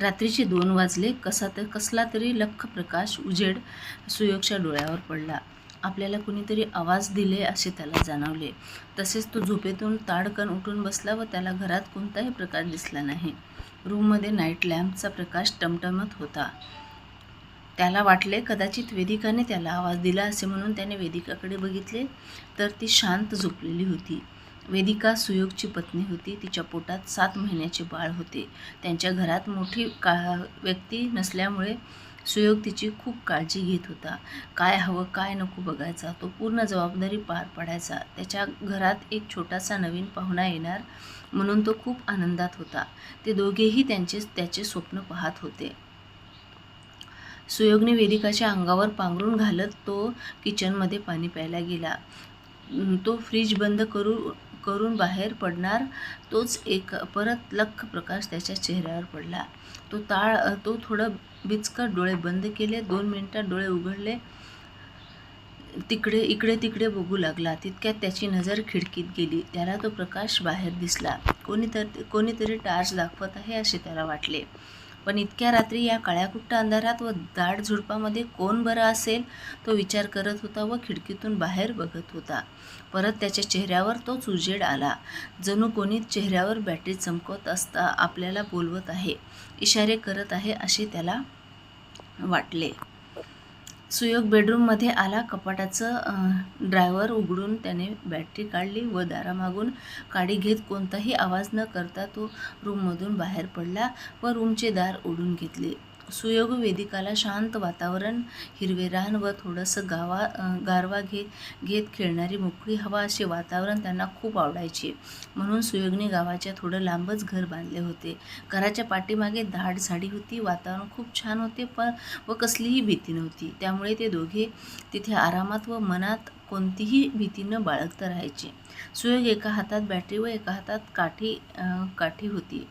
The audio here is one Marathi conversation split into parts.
रात्रीचे दोन वाजले. कसा तर कसला तरी लख्ख प्रकाश उजेड सुयोगच्या डोळ्यावर पडला. आपल्याला कुणीतरी आवाज दिले असे त्याला जाणवले. तसेच तो झोपेतून ताडकन उठून बसला व त्याला घरात कोणताही प्रकाश दिसला नाही. रूममध्ये नाईट लॅम्पचा प्रकाश टमटमत होता. त्याला वाटले कदाचित वेदिकाने त्याला आवाज दिला असे म्हणून त्याने वेदिकाकडे बघितले तर ती शांत झोपलेली होती. वेदिका सुयोगची पत्नी होती. तिच्या पोटात सात महिन्याचे बाळ होते. त्यांच्या घरात मोठी का व्यक्ती नसल्यामुळे सुयोग तिची खूप काळजी घेत होता. काय हवं काय नको बघायचा तो पूर्ण जबाबदारी पार पाडायचा. त्याच्या घरात एक छोटासा नवीन पाहुणा येणार म्हणून तो खूप आनंदात होता. ते दोघेही त्यांचे त्याचे स्वप्न पाहत होते. सुयोगने वेदिकाच्या अंगावर पांघरून घालत तो किचनमध्ये पाणी प्यायला गेला. तो फ्रीज बंद करू करून बाहेर पडणार. तोच एक परत लख प्रकाश त्याच्या चेहऱ्यावर पडला. तो ताळ तो थोडं बिचकट डोळे बंद केले. दोन मिनिटात डोळे उघडले. तिकडे इकडे तिकडे बघू लागला. तितक्यात त्याची नजर खिडकीत गेली. त्याला तो प्रकाश बाहेर दिसला. कोणीतरी कोणीतरी टार्च दाखवत आहे असे त्याला वाटले. पण इतक्या रात्री या काळ्याकुट्ट अंधारात व दाट झुडपामध्ये कोण बरं असेल तो विचार करत होता व खिडकीतून बाहेर बघत होता. परत त्याच्या चेहऱ्यावर तोच उजेड आला. जणू कोणी चेहऱ्यावर बॅटरी चमकवत असता आपल्याला बोलवत आहे इशारे करत आहे असे त्याला वाटले. सुयोग बेडरूममध्ये आला. कपाटाचं ड्रायव्हर उघडून त्याने बॅटरी काढली व दारामागून काडी घेत कोणताही आवाज न करता तो रूममधून बाहेर पडला व रूमचे दार ओढून घेतले. सुयोग वेदिकाला शांत वातावरण हिरवे रान व थोडंसं गावा गारवा घेत घेत खेळणारी मोकळी हवा असे वातावरण त्यांना खूप आवडायचे. म्हणून सुयोगने गावाच्या थोडं लांबच घर बांधले होते. घराच्या पाठीमागे दाट झाडी होती वातावरण खूप छान होते पण व कसलीही भीती नव्हती. त्यामुळे ते दोघे तिथे आरामात व मनात कोणतीही भीती न बाळगता राहायचे. सुयोग एका हातात बॅटरी व एका हातात काठी काठी होती.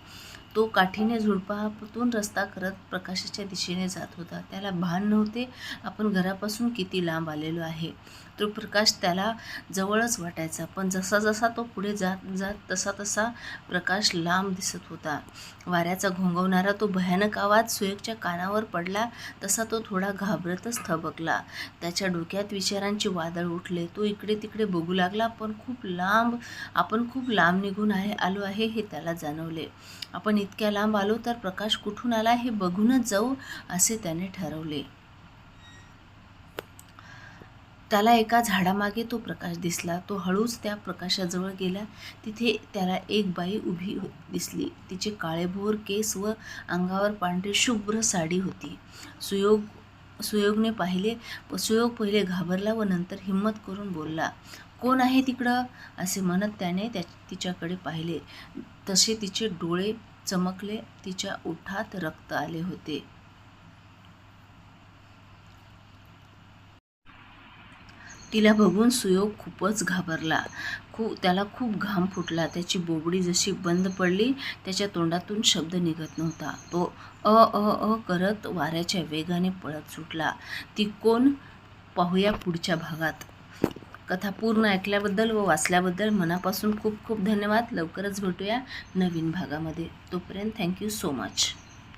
तो काठीने झुडपातून रस्ता करत प्रकाशाच्या दिशेने जात होता. त्याला भान नव्हते. आपण घरापासून किती लांब आलेलो आहे? तो प्रकाश त्याला जवळच वाटायचा. पण जसा जसा तो पुढे जात जात तसा तसा प्रकाश लांब दिसत होता. वाऱ्याचा घोंगवणारा तो भयानक आवाज सुयोगच्या कानावर पडला. तसा तो थोडा घाबरतच थबकला. त्याच्या डोक्यात विचारांची वादळ उठले. तो इकडे तिकडे बघू लागला. पण खूप लांब आपण खूप लांब निघून आहे आलो आहे हे त्याला जाणवले. आपण इतक्या लांब आलो तर प्रकाश कुठून आला हे बघूनच जाऊ असे त्याने ठरवले. त्याला एका झाडामागे तो प्रकाश दिसला. तो हळूच त्या प्रकाशाजवळ गेला. तिथे त्याला एक बाई उभी दिसली. तिचे काळेभोर केस व अंगावर पांढरी शुभ्र साडी होती. सुयोग सुयोगने पाहिले सुयोग पहिले घाबरला व नंतर हिंमत करून बोलला कोण आहे तिकडं? असे म्हणत त्याने त्या तिच्याकडे पाहिले. तसे तिचे डोळे चमकले तिच्या ओठात रक्त आले होते. तिला बघून सुयोग खूपच घाबरला. खूप त्याला खूप घाम फुटला. त्याची बोबडी जशी बंद पडली त्याच्या तोंडातून शब्द निघत नव्हता. तो अ अ अ करत वाऱ्याच्या वेगाने पळत सुटला. ती कोण? पाहूया पुढच्या भागात. कथा पूर्ण ऐकल्याबद्दल व वाचल्याबद्दल मनापासून खूप खूप धन्यवाद. लवकरच भेटूया नवीन भागामध्ये. तोपर्यंत थँक्यू सो मच